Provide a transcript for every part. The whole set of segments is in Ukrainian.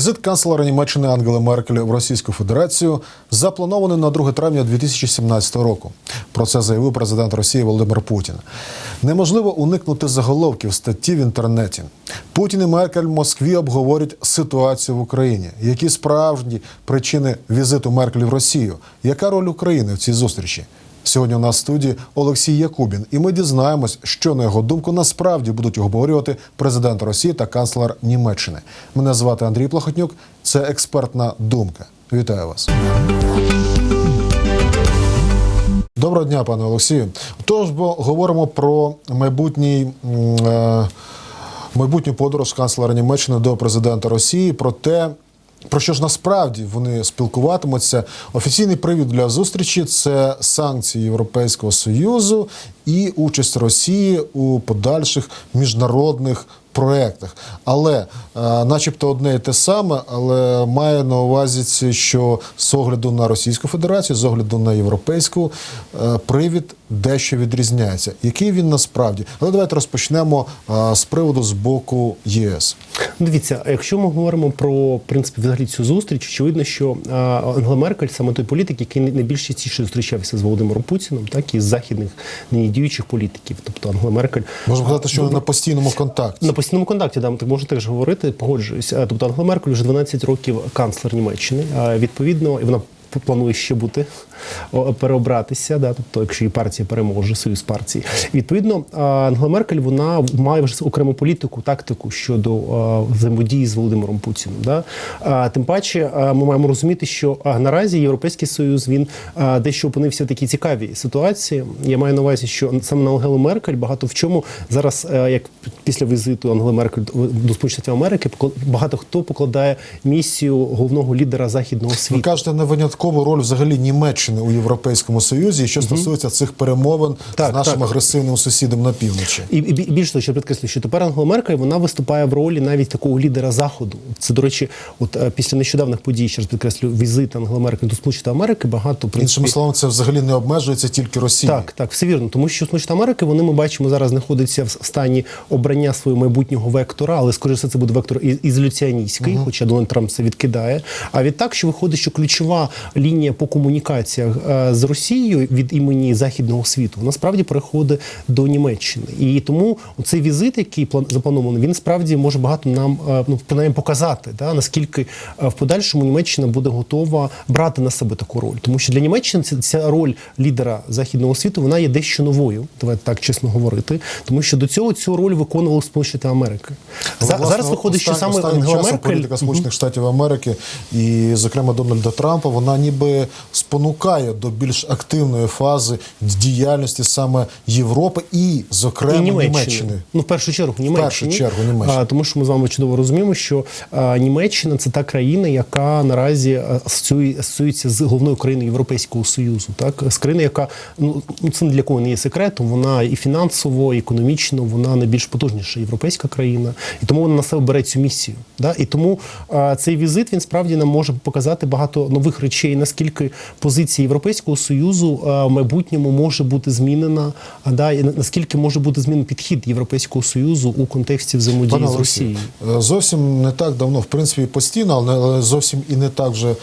Візит канцлера Німеччини Ангели Меркель в Російську Федерацію запланований на 2 травня 2017 року. Про це заявив президент Росії Володимир Путін. Неможливо уникнути заголовків статті в інтернеті. Путін і Меркель в Москві обговорять ситуацію в Україні. Які справжні причини візиту Меркель в Росію? Яка роль України в цій зустрічі? Сьогодні у нас в студії Олексій Якубін, і ми дізнаємось, що на його думку насправді будуть обговорювати президент Росії та канцлер Німеччини. Мене звати Андрій Плохотнюк. Це експертна думка. Вітаю вас. Доброго дня, пане Олексію. Тож бо говоримо про майбутній. е, Майбутню подорож канцлера Німеччини до президента Росії про те, про що ж насправді вони спілкуватимуться. Офіційний привід для зустрічі це санкції Європейського союзу і участь Росії у подальших міжнародних проєктах. Але, е, начебто, одне і те саме, але має на увазі, що з огляду на Російську Федерацію, з огляду на європейську, е, привід дещо відрізняється. Який він насправді? Але давайте розпочнемо е, з приводу з боку ЄС. Дивіться, якщо ми говоримо про в принципі взагалі цю зустріч, очевидно, що Ангела Меркель саме той політик, який най- найбільш частіше зустрічався з Володимиром Путіним, так і з західних нині діючих політиків. Тобто Ангела Меркель Можна сказати, що вони на постійному контакті. Постійному контакті, да, так можна теж говорити, погоджуюсь. Тобто Ангела Меркель вже 12 років канцлер Німеччини. Відповідно, і вона планує ще бути переобратися, да, тобто, якщо її партія переможе, союз партій. Відповідно, Ангела Меркель вона має вже окрему політику, тактику щодо взаємодії з Володимиром Путіним. Да? Тим паче, ми маємо розуміти, що наразі Європейський Союз він дещо опинився в такій цікавій ситуації. Я маю на увазі, що саме на Ангелу Меркель багато в чому зараз, як після візиту Ангели Меркель до Сполучених Штатів Америки, багато хто покладає місію головного лідера західного Ви світу. кажете на виняткову роль взагалі Німеччини у Європейському Союзі, і що стосується цих перемовин Так, з нашим так. агресивним сусідом на півночі. І, і бі- більше того, що підкреслю, що тепер Ангела Меркель вона виступає в ролі навіть такого лідера заходу. Це до речі, от е, після нещодавних подій, ще раз підкреслю, візит Ангели Меркель до Сполучених Америки багато принципі, Іншими словами, це взагалі не обмежується тільки Росією. Так, так, все вірно. Тому що Сполучені Америки, вони ми бачимо зараз знаходяться в стані обрання свого майбутнього вектора, але скоріше все це буде вектор ізоляціоністський, хоча Дональд Трамп це відкидає. А відтак, що виходить, що ключова лінія по комунікаціях е, з Росією від імені західного світу насправді переходить до Німеччини. І тому цей візит, який план- запланований, він справді може багато нам е, ну принаймні показати, да, наскільки е, в подальшому Німеччина буде готова брати на себе таку роль. Тому що для Німеччини ця, ця роль лідера західного світу вона є дещо новою. Давайте так чесно говорити. Тому що до цього цю роль виконували Сполучені Америки. За- власне, зараз виходить, що саме Ангела Меркель політика Сполучених Штатів Америки і, зокрема, Дональда Трампа, вона ніби спонукає до більш активної фази діяльності саме Європи і, зокрема, і Німеччини. Німеччини. Ну, в першу чергу, Німеччині. чергу Німеччини. А, тому що ми з вами чудово розуміємо, що а, Німеччина це та країна, яка наразі асоціює- асоціюється з головною країною Європейського Союзу. Так, з країною, яка ну ну, це не для кого не є секретом. Вона і фінансово, і економічно, вона найбільш потужніша європейська країна, і тому вона на себе бере цю місію. Да? І тому а, цей візит він справді нам може показати багато нових речей, наскільки позиція Європейського союзу в майбутньому може бути змінена, а да і наскільки може бути змінений підхід Європейського союзу у контексті взаємодії Пане з Росією. е, зовсім не так давно, в принципі, постійно, але зовсім і не так вже е,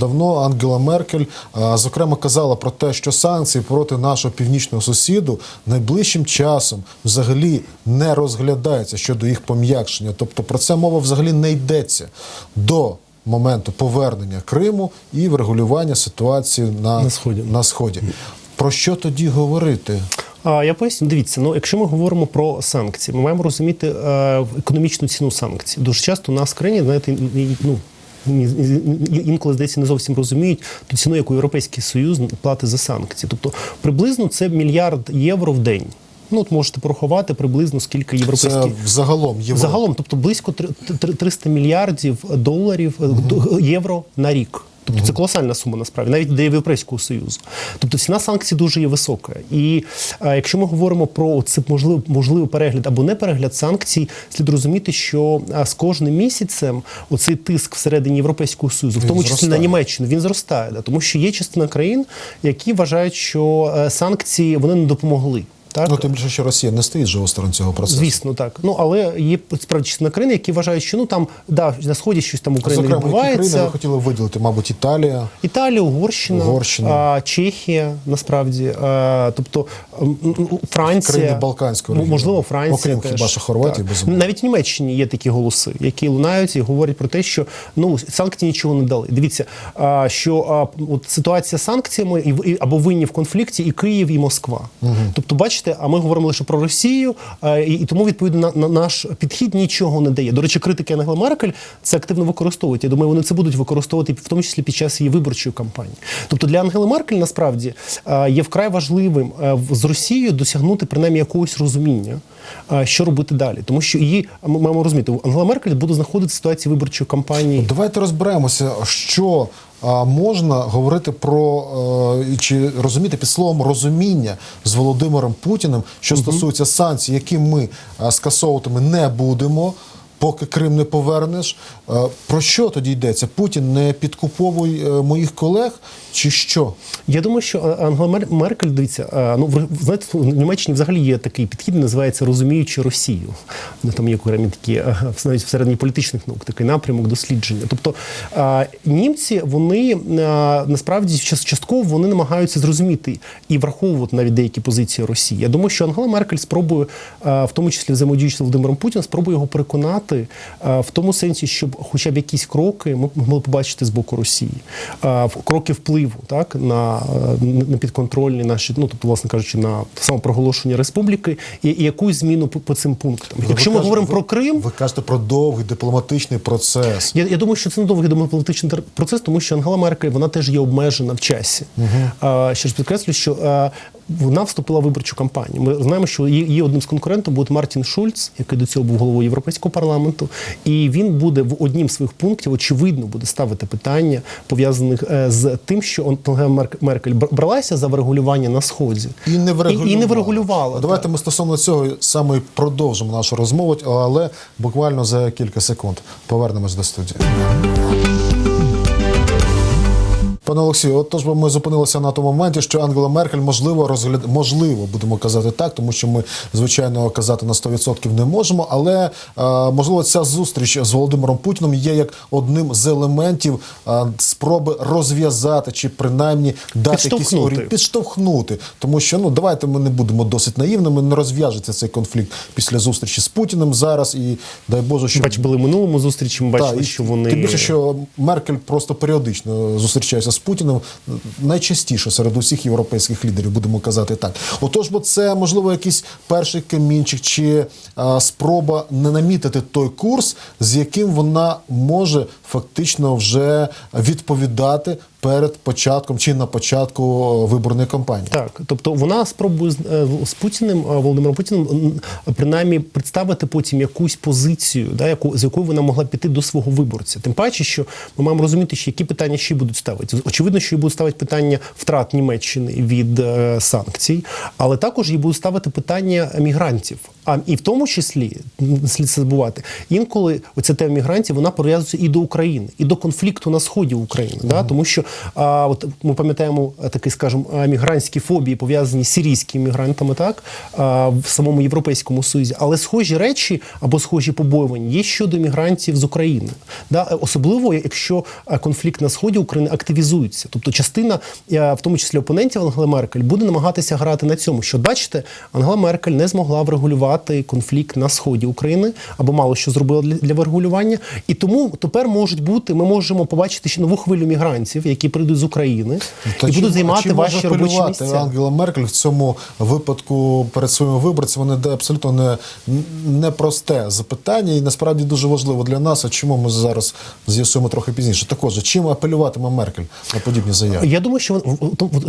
давно Ангела Меркель, е, зокрема, казала про те, що санкції проти нашого північного сусіду найближчим часом взагалі не розглядаються щодо їх пом'якшення. Тобто про це мова взагалі не йдеться до моменту повернення Криму і врегулювання ситуації на, На Сході. на сході. Про що тоді говорити? А я поясню, дивіться, ну якщо ми говоримо про санкції, ми маємо розуміти е, економічну ціну санкцій. Дуже часто у нас в країні, знаєте, ну. Інколи здається не зовсім розуміють ту ціну, яку Європейський Союз платить за санкції. Тобто приблизно це мільярд євро в день. Ну от можете порахувати приблизно скільки європейські Це взагалом Європа. загалом, тобто близько три- три- 300 мільярдів доларів д- євро на рік. Тобто це колосальна сума насправді, навіть для Європейського союзу. Тобто ціна санкцій дуже є висока. І е, якщо ми говоримо про це можливий, можливий перегляд або не перегляд санкцій, слід розуміти, що е, з кожним місяцем оцей тиск всередині Європейського союзу, в Він тому числі зростає. на Німеччину, він зростає. Да, тому що є частина країн, які вважають, що е, санкції вони не допомогли. Так Ну тим більше, що Росія не стоїть же осторонь цього процесу. Звісно, так. Ну але є справді частина країни, які вважають, що ну там да на сході щось там Україна Зокрема, які країни ви хотіли виділити, мабуть, Італія. Італія, Угорщина, Угорщина. А, Чехія, насправді, а, тобто Франція, Країни Балканського регіону. можливо, Франція. Окрім теж. хіба що Хорватії, безумовно. Навіть в Німеччині є такі голоси, які лунають і говорять про те, що ну санкції нічого не дали. Дивіться, а, що а, от ситуація з санкціями і, або винні в конфлікті і Київ, і Москва. Тобто, бачите, а ми говоримо лише про Росію, і, і тому відповідно на, на наш підхід нічого не дає. До речі, критики Ангели Меркель це активно використовують. Я думаю, вони це будуть використовувати в тому числі під час її виборчої кампанії. Тобто для Ангели Меркель насправді є вкрай важливим з Росією досягнути принаймні якогось розуміння, що робити далі, тому що її ми маємо розуміти, Ангела Меркель буде знаходитися в ситуації виборчої кампанії. Давайте розберемося, що можна говорити про е, чи розуміти під словом розуміння з Володимиром Путіним, що стосується санкцій, які ми скасовуватиме скасовувати не будемо. Поки Крим не повернеш, Е, про що тоді йдеться? Путін не підкуповуй е, моїх колег, чи що? Я думаю, що а, Ангела Мер- Меркель, дивіться, ну знаєте, в Німеччині взагалі є такий підхід, називається розуміючи Росію. Ну там є окремі такі навіть всередині політичних наук, такий напрямок дослідження. Тобто німці вони насправді час- частково вони намагаються зрозуміти і враховувати навіть деякі позиції Росії. Я думаю, що Ангела Меркель спробує, в тому числі взаємодіючи з Володимиром Путіним, спробує його переконати в тому сенсі, щоб хоча б якісь кроки ми могли побачити з боку Росії, кроки впливу так на, е, на підконтрольні наші, ну тобто, власне кажучи, на самопроголошення республіки і, і якусь зміну по, по цим пунктам. Якщо ми кажете- говоримо ви- про Крим, ви кажете про довгий дипломатичний процес. я, я думаю, що це не довгий тер- процес, тому що Ангела Меркель вона теж є обмежена в часі. А, ще ж підкреслю, що а, вона вступила в виборчу кампанію. Ми знаємо, що її, одним з конкурентів буде Мартін Шульц, який до цього був головою Європейського парламенту, і він буде в однім з своїх пунктів, очевидно, буде ставити питання пов'язаних е, з тим, що Ангела Мерк- Меркель бралася за врегулювання на сході І не врегулювала. І, і не врегулювала. Давайте ми стосовно цього саме продовжимо нашу розмову, але буквально за кілька секунд повернемось до студії. Пане Олексію, от тож ми зупинилися на тому моменті, що Ангела Меркель можливо розгляд... можливо, будемо казати так, тому що ми звичайно казати на 100% не можемо. Але е, можливо, ця зустріч з Володимиром Путіним є як одним з елементів е, спроби розв'язати чи принаймні дати якісь орі- підштовхнути. Тому що ну давайте ми не будемо досить наївними. Не розв'яжеться цей конфлікт після зустрічі з Путіним зараз. І дай Боже, що Бач, були в минулому зустрічі. Ми бачили, і що вони тим більше, що Меркель просто періодично зустрічається з Путіним найчастіше серед усіх європейських лідерів, будемо казати так. Отож, бо це можливо якийсь перший камінчик чи а, спроба не намітити той курс, з яким вона може фактично вже відповідати перед початком чи на початку виборної кампанії. Так, тобто вона спробує з, е, Путіним, е, Володимиром Путіним, принаймні представити потім якусь позицію, да, яку з якою вона могла піти до свого виборця. Тим паче, що ми маємо розуміти, що які питання ще будуть ставити. Очевидно, що їй будуть ставити питання втрат Німеччини від е, санкцій, але також їй будуть ставити питання мігрантів. А і в тому числі слід це забувати. Інколи оця тема мігрантів вона пов'язується і до України, і до конфлікту на сході України. Да? Тому що а, от ми пам'ятаємо а, такий, скажімо, мігрантські фобії пов'язані з сирійськими мігрантами, так а, в самому європейському союзі. Але схожі речі або схожі побоювання є щодо мігрантів з України. Да? Особливо, якщо конфлікт на сході України активізується. Тобто, частина, в тому числі опонентів Ангели Меркель, буде намагатися грати на цьому. Що бачите, Ангела Меркель не змогла врегулювати конфлікт на сході України або мало що зробила для, для врегулювання. І тому тепер можуть бути, ми можемо побачити ще нову хвилю мігрантів, які прийдуть з України Та і чи- будуть займати чи може ваші робочі місця. Ангела Меркель в цьому випадку перед своїми виборцями не де абсолютно не, не просте запитання, і насправді дуже важливо для нас. А чому ми зараз з'ясуємо трохи пізніше? Також чим апелюватиме Меркель на подібні заяви? Я думаю, що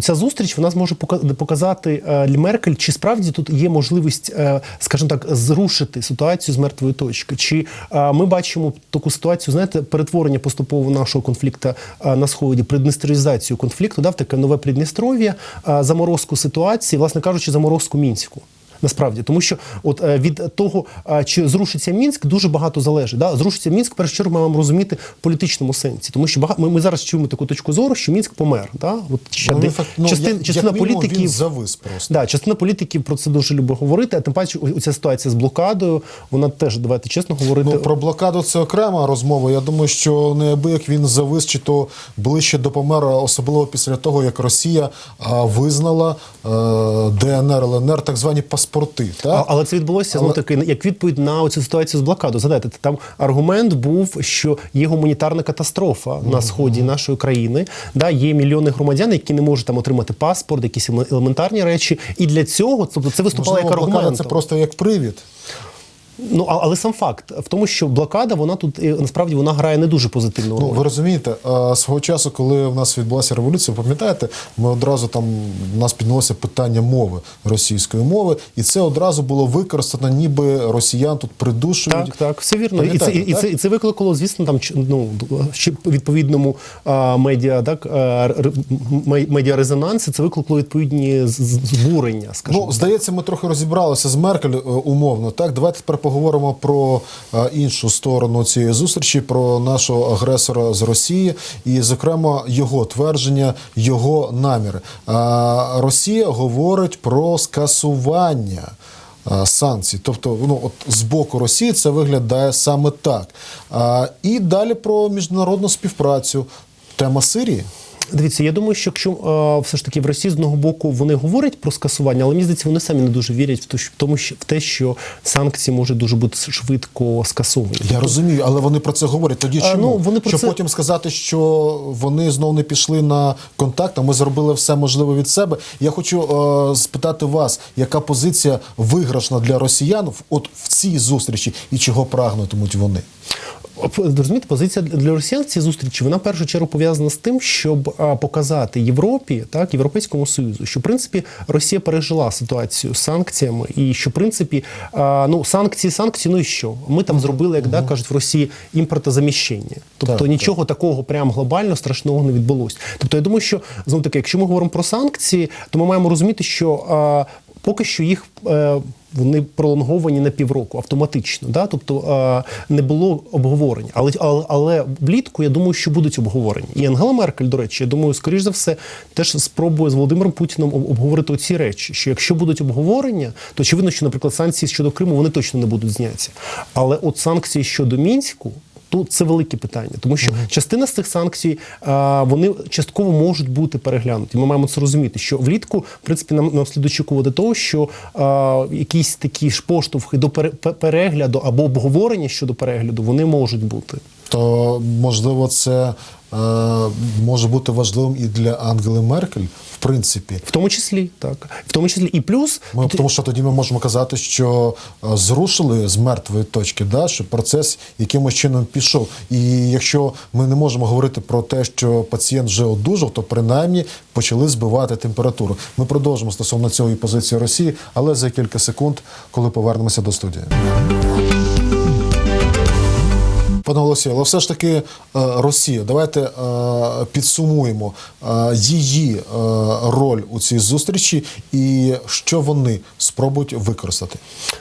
ця зустріч вона зможе пока- показати е, Меркель, чи справді тут є можливість, е, скажімо так, зрушити ситуацію з мертвої точки. Чи ми бачимо таку ситуацію, знаєте, перетворення поступово нашого конфлікту на сході, придністрізацію конфлікту, да, в таке нове Придністров'я, заморозку ситуації, власне кажучи, заморозку мінську. Насправді, тому що от е, від того, е, чи зрушиться мінськ, дуже багато залежить. Да? Зрушиться мінськ, в першу чергу, ми маємо розуміти в політичному сенсі, тому що багато ми, ми зараз чуємо таку точку зору, що мінськ помер. Да? От ще Ну, де- ну, частин, як- частина як політиків він завис просто. Да, частина політиків про це дуже любить говорити. А тим паче, ця ситуація з блокадою, вона теж давайте чесно говорити. Ну, про блокаду це окрема розмова. Я думаю, що неабияк він завис, чи то ближче до помера, особливо після того, як Росія а, визнала е, ДНР, ЛНР, так звані паспорти. Так? А, але це відбулося але... таки як відповідь на цю ситуацію з блокадою. Задайте там аргумент був, що є гуманітарна катастрофа на сході нашої країни. Да, є мільйони громадян, які не можуть там отримати паспорт, якісь еле- елементарні речі. І для цього тобто це виступало Можливо, як аргумент. це просто як привід. Ну але сам факт в тому, що блокада вона тут е, насправді вона грає не дуже позитивну роль. Ну, ви розумієте, свого часу, коли в нас відбулася революція, пам'ятаєте, ми одразу там у нас піднялося питання мови російської мови, і це одразу було використано, ніби росіян тут придушують. Так, так, все вірно. І це, Пам'ятаєте, і, це, і це викликало, звісно, там ну, ще відповідному а, медіа, так, а, р- м- медіарезонансі, це викликало відповідні збурення, скажімо. Ну, здається, ми трохи розібралися з Меркель е, умовно. Так, давайте тепер поговоримо про е, іншу сторону цієї зустрічі, про нашого агресора з Росії, і, зокрема, його твердження, його наміри. Росія говорить про скасування. е, Санкцій, тобто, ну от з боку Росії це виглядає саме так. А, і далі про міжнародну співпрацю. Тема Сирії. Дивіться, я думаю, що якщо е, все ж таки в Росії з одного боку вони говорять про скасування, але мені здається, вони самі не дуже вірять в те, що в тому, що в те, що санкції можуть дуже бути швидко скасовані. Я розумію, але вони про це говорять. Тоді А, чому? ну, вони про Щоб це- потім сказати, що вони знов не пішли на контакт, а ми зробили все можливе від себе. Я хочу е, спитати вас, яка позиція виграшна для росіян в- от в цій зустрічі і чого прагнутимуть вони? Розумієте, позиція для росіян в цій зустрічі вона в першу чергу пов'язана з тим, щоб показати Європі, так європейському союзу, що в принципі Росія пережила ситуацію з санкціями, і що в принципі ну санкції, санкції, ну і що? Ми там зробили, як да, кажуть в Росії, імпортозаміщення. Тобто Так, нічого такого прям глобально страшного не відбулося. Тобто, я думаю, що знову таки, якщо ми говоримо про санкції, то ми маємо розуміти, що поки що їх. е, вони пролонговані на півроку автоматично, да? тобто е, не було обговорення. Але, але влітку я думаю, що будуть обговорення. І Ангела Меркель, до речі, я думаю, скоріш за все, теж спробує з Володимиром Путіним об- обговорити ці речі. Що якщо будуть обговорення, то очевидно, що, наприклад, санкції щодо Криму вони точно не будуть зняті. Але от санкції щодо мінську. Тут це велике питання, тому що частина з цих санкцій а, вони частково можуть бути переглянуті. Ми маємо це розуміти, що влітку, в принципі, нам, нам слід очікувати того, що а, якісь такі ж поштовхи до пере- перегляду або обговорення щодо перегляду вони можуть бути. То можливо, це може бути важливим і для Ангели Меркель, в принципі. В тому числі, так. В тому числі і плюс Ми, тому що тоді ми можемо казати, що е, зрушили з мертвої точки, да, що процес якимось чином пішов. І якщо ми не можемо говорити про те, що пацієнт вже одужав, то принаймні почали збивати температуру. Ми продовжимо стосовно цього і позиції Росії, але за кілька секунд, коли повернемося до студії. Пане Голосі, але все ж таки е, Росія. Давайте е, підсумуємо е, її роль у цій зустрічі і що вони спробують використати.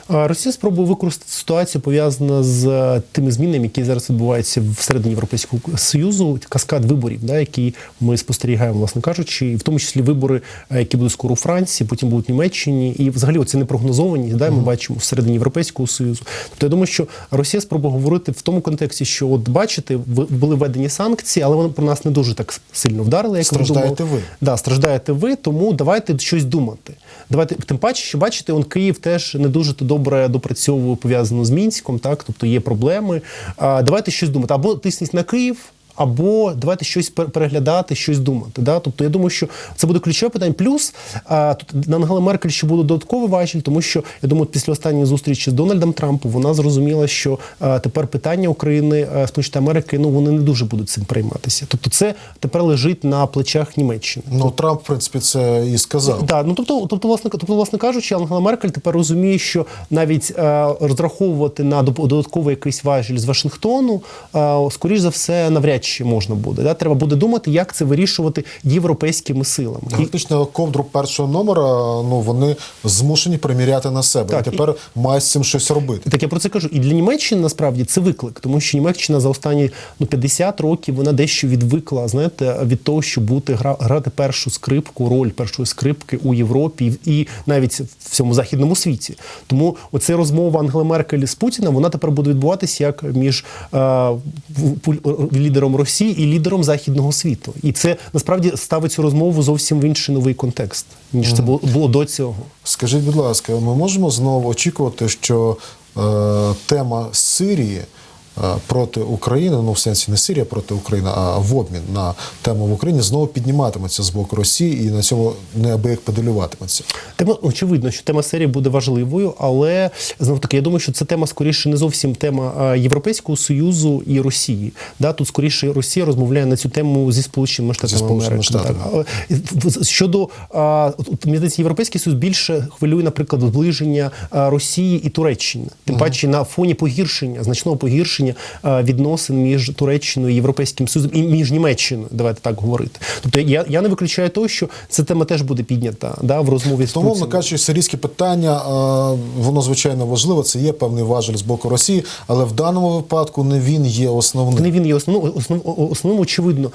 Росія спробує використати ситуацію пов'язану з е, тими змінами, які зараз відбуваються всередині Європейського Союзу, каскад виборів, да, які ми спостерігаємо, власне кажучи, і в тому числі вибори, е, які будуть скоро у Франції, потім будуть в Німеччині, і взагалі оці непрогнозованість, да, ми бачимо всередині Європейського Союзу. Тобто я думаю, що Росія спробує говорити в тому контексті, що от бачите, ви- були введені санкції, але вони про нас не дуже так сильно вдарили, як Страждаєте думали. ви. Да, страждаєте ви, тому давайте щось думати. Давайте тим паче, що бачите, он Київ теж не дуже то добре допрацьовує пов'язано з мінськом, так тобто є проблеми. А, давайте щось думати або тисніть на Київ. Або давайте щось пер- переглядати, щось думати. Да? Тобто я думаю, що це буде ключове питання. Плюс а, тут на Ангела Меркель ще буде додатковий важіль, тому що я думаю, після останньої зустрічі з Дональдом Трампом вона зрозуміла, що а, тепер питання України а, Сполучених Америки ну вони не дуже будуть цим прийматися. Тобто, це тепер лежить на плечах Німеччини. Ну Трамп, в принципі, це і сказав. Да, ну тобто, тобто, власне, тобто, власне кажучи, Ангела Меркель тепер розуміє, що навіть е, розраховувати на додатковий якийсь важіль з Вашингтону, е, скоріш за все, навряд чи чи можна буде. Да? Треба буде думати, як це вирішувати європейськими силами. Фактично, ковдру першого номера ну вони змушені приміряти на себе. Так, і тепер мають з цим щось робити. Так я про це кажу. І для Німеччини насправді це виклик, тому що Німеччина за останні ну 50 років вона дещо відвикла, знаєте, від того, щоб бути гра, грати першу скрипку, роль першої скрипки у Європі і навіть в цьому західному світі. Тому оця розмова Ангели Меркель з Путіним, вона тепер буде відбуватися як між е, лідером Росії і лідером західного світу. І це насправді ставить цю розмову зовсім в інший новий контекст, ніж це було, було до цього. Скажіть, будь ласка, ми можемо знову очікувати, що е, тема Сирії проти України, ну в сенсі не Сирія проти України, а в обмін на тему в Україні знову підніматиметься з боку Росії і на цьому неабияк педалюватиметься. Тема очевидно, що тема серії буде важливою, але знов таки я думаю, що це тема скоріше не зовсім тема Європейського союзу і Росії. Да, тут скоріше Росія розмовляє на цю тему зі сполученими штатами Сполученими Америки. Штатами. Так. Щодо мені здається, європейський союз більше хвилює, наприклад, зближення Росії і Туреччини, тим паче на фоні погіршення, значного погіршення а, відносин між Туреччиною і Європейським Союзом і між Німеччиною. Давайте так говорити. Тобто я, я не виключаю того, що ця тема теж буде піднята да, в розмові з Тому, кажучи, сирійське питання, е, воно звичайно важливе. Це є певний важель з боку Росії, але в даному випадку не він є основним. Не він є основним, основним, основним очевидно,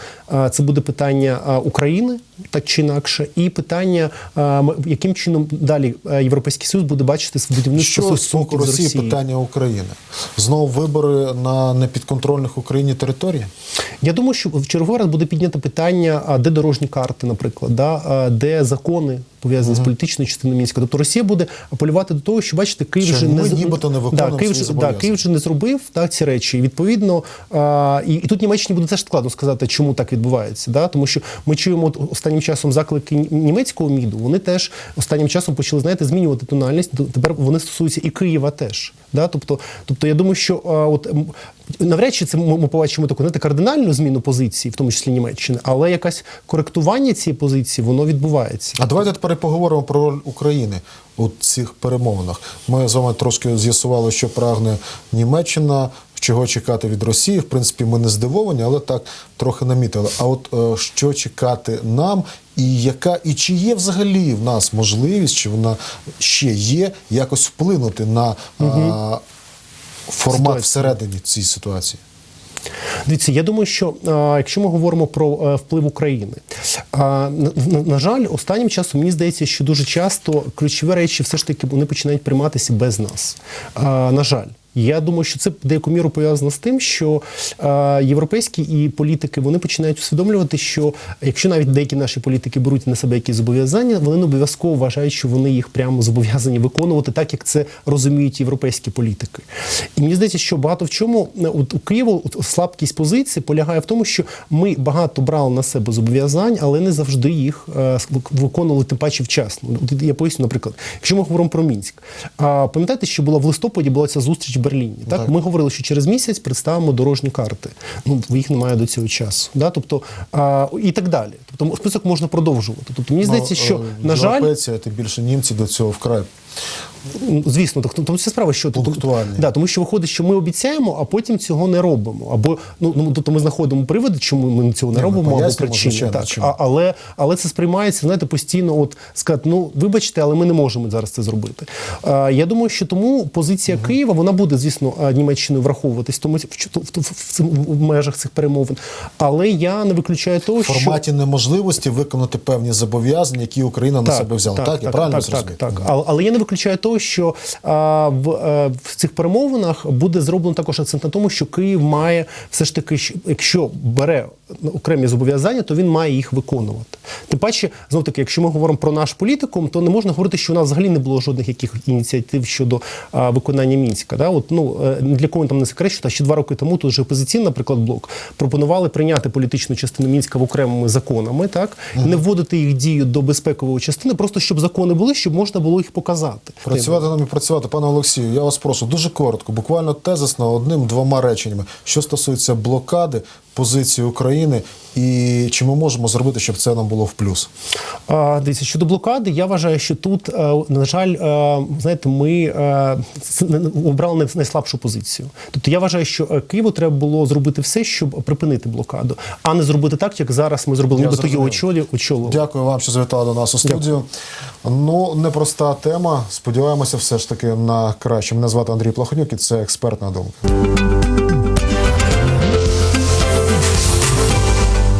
це буде питання України, так чи інакше, і питання, яким чином далі Європейський Союз буде бачити будівництво Що з боку з Росії питання України? Знову вибори на непідконтрольних Україні території? Я думаю, що в черговий раз буде піднято питання, а де дорожні карти, наприклад, да? де закони пов'язані з політичною частиною мінська. Тобто Росія буде апелювати до того, що бачите, Київ вже не нібито не да, Київ, да. Київ вже не зробив так, ці речі. І відповідно, а, і, і тут Німеччині буде теж складно сказати, чому так відбувається. Да? Тому що ми чуємо от останнім часом заклики німецького міду. Вони теж останнім часом почали знаєте, змінювати тональність. Тепер вони стосуються і Києва теж. Да? Тобто, тобто я думаю, що а, от навряд чи це ми побачимо таку знаєте, кардинальну зміну позиції, в тому числі Німеччини, але якась коректування цієї позиції воно відбувається. А давайте тепер поговоримо про роль України у цих перемовинах. Ми з вами трошки з'ясували, що прагне Німеччина, чого чекати від Росії. В принципі, ми не здивовані, але так трохи намітили. А от е, що чекати нам, і яка і чи є взагалі в нас можливість, чи вона ще є, якось вплинути на е, формат ситуації. всередині цієї ситуації? Дивіться, я думаю, що а, якщо ми говоримо про е, вплив України, а, на, на, на жаль, останнім часом мені здається, що дуже часто ключові речі все ж таки вони починають прийматися без нас. А, на жаль. Я думаю, що це деяку міру пов'язано з тим, що європейські і політики вони починають усвідомлювати, що якщо навіть деякі наші політики беруть на себе якісь зобов'язання, вони не обов'язково вважають, що вони їх прямо зобов'язані виконувати, так як це розуміють європейські політики. І мені здається, що багато в чому от у Києву от слабкість позиції полягає в тому, що ми багато брали на себе зобов'язань, але не завжди їх е, виконували тим паче вчасно. От я поясню, наприклад, якщо ми говоримо про Мінськ, пам'ятаєте, що була в листопаді була ця зустріч Берліні. Так? Так. ми говорили, що через місяць представимо дорожні карти. Ну їх немає до цього часу. Да? Тобто а, і так далі. Тобто список можна продовжувати. Тобто мені здається, що Но, на е, жаль. це більше німці до цього вкрай Ну, Звісно, так тому це справа, що Пунктуальні. Да, тому що виходить, що ми обіцяємо, а потім цього не робимо. Або ну ну тобто ми знаходимо приводи, чому ми цього не Ні, ми робимо, або причини. звичайно, Так, чому. а, але, але це сприймається, знаєте, постійно. От сказати, ну вибачте, але ми не можемо зараз це зробити. А, я думаю, що тому позиція Києва вона буде, звісно, Німеччиною враховуватись тому в, в, в, в, межах цих перемовин. Але я не виключаю того, що в форматі неможливості виконати певні зобов'язання, які Україна на себе взяла. Так, я правильно так, так, так. Але, але я не виключаю того, що а, в, а, в цих перемовинах буде зроблено також акцент на тому, що Київ має все ж таки, якщо бере окремі зобов'язання, то він має їх виконувати. Тим паче, знов таки, якщо ми говоримо про наш політикум, то не можна говорити, що у нас взагалі не було жодних яких ініціатив щодо а, виконання мінська. Да? От, ну, е, для кого там не секрет, що та ще два роки тому тут же опозиційний, наприклад, блок пропонували прийняти політичну частину мінська в окремими законами, так не вводити їх дію до безпекової частини, просто щоб закони були, щоб можна було їх показати. Працювати нам і працювати, пане Олексію. Я вас прошу дуже коротко, буквально тезисно, одним-двома реченнями. Що стосується блокади, позицію України, і чи ми можемо зробити, щоб це нам було в плюс? А, Дивіться, щодо блокади, я вважаю, що тут, е, на жаль, е, знаєте, ми е, с- не- обрали найслабшу позицію. Тобто я вважаю, що Києву треба було зробити все, щоб припинити блокаду, а не зробити так, як зараз ми зробили. Я Нібито його очолював. очолював. Дякую вам, що завітали до нас у студію. Ну, непроста тема. Сподіваємося, все ж таки на краще. Мене звати Андрій Плахонюк, і це експертна думка.